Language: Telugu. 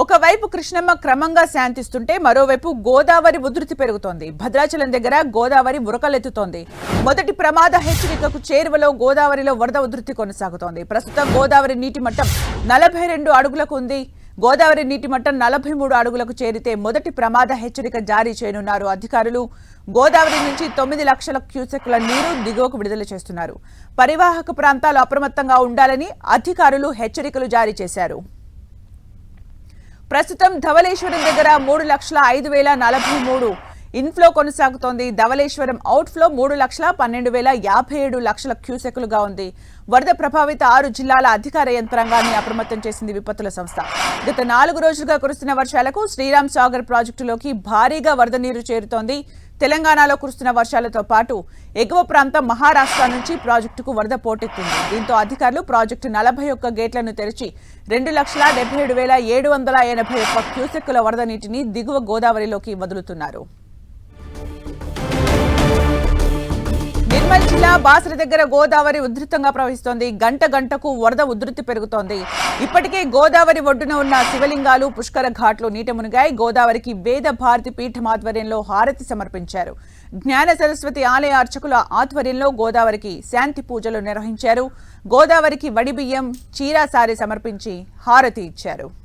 ఒకవైపు కృష్ణమ్మ క్రమంగా శాంతిస్తుంటే మరోవైపు గోదావరి ఉధృతి పెరుగుతోంది. భద్రాచలం దగ్గర గోదావరి ఉరకలెత్తుతోంది మొదటి ప్రమాద హెచ్చరికకు చేరువలో గోదావరిలో వరద ఉధృతి కొనసాగుతోంది. ప్రస్తుతం గోదావరి నీటి మట్టం నలభై రెండు అడుగులకు ఉంది. గోదావరి నీటి మట్టం నలభై మూడు అడుగులకు చేరితే మొదటి ప్రమాద హెచ్చరిక జారీ చేయనున్నారు అధికారులు. గోదావరి నుంచి తొమ్మిది లక్షల క్యూసెక్ల నీరు దిగువకు విడుదల చేస్తున్నారు. పరివాహక ప్రాంతాలు అప్రమత్తంగా ఉండాలని అధికారులు హెచ్చరికలు జారీ చేశారు. ప్రస్తుతం ధవళేశ్వరం దగ్గర మూడు లక్షల ఐదు వేల నలభై మూడు ఇన్ఫ్లో కొనసాగుతోంది. ధవళేశ్వరం అవుట్ఫ్లో మూడు లక్షల పన్నెండు వేల యాభై ఏడు లక్షల క్యూసెక్లుగా ఉంది. వరద ప్రభావిత ఆరు జిల్లాల అధికార యంత్రాంగాన్ని అప్రమత్తం చేసింది విపత్తుల సంస్థ. గత నాలుగు రోజులుగా కురుస్తున్న వర్షాలకు శ్రీరామ్ సాగర్ ప్రాజెక్టులోకి భారీగా వరద నీరు చేరుతోంది. తెలంగాణలో కురుస్తున్న వర్షాలతో పాటు ఎగువ ప్రాంతం మహారాష్ట్ర నుంచి ప్రాజెక్టుకు వరద పోటెత్తింది. దీంతో అధికారులు ప్రాజెక్టు నలభై ఒక్క గేట్లను తెరిచి రెండు లక్షల డెబ్బై ఏడు వేల ఏడు వందల ఎనభై ఒక్క క్యూసెక్కుల వరద నీటిని దిగువ గోదావరిలోకి వదులుతున్నారు. బాసర దగ్గర గోదావరి ఉధృతంగా ప్రవహిస్తోంది. గంట గంటకు వరద ఉధృతి పెరుగుతోంది. ఇప్పటికే గోదావరి ఒడ్డున ఉన్న శివలింగాలు పుష్కర ఘాట్లు నీట మునిగాయి. గోదావరికి వేద భారతి పీఠం ఆధ్వర్యంలో హారతి సమర్పించారు. జ్ఞాన సరస్వతి ఆలయ అర్చకుల ఆధ్వర్యంలో గోదావరికి శాంతి పూజలు నిర్వహించారు. గోదావరికి వడిబియ్యం చీరాసారి సమర్పించి హారతి ఇచ్చారు.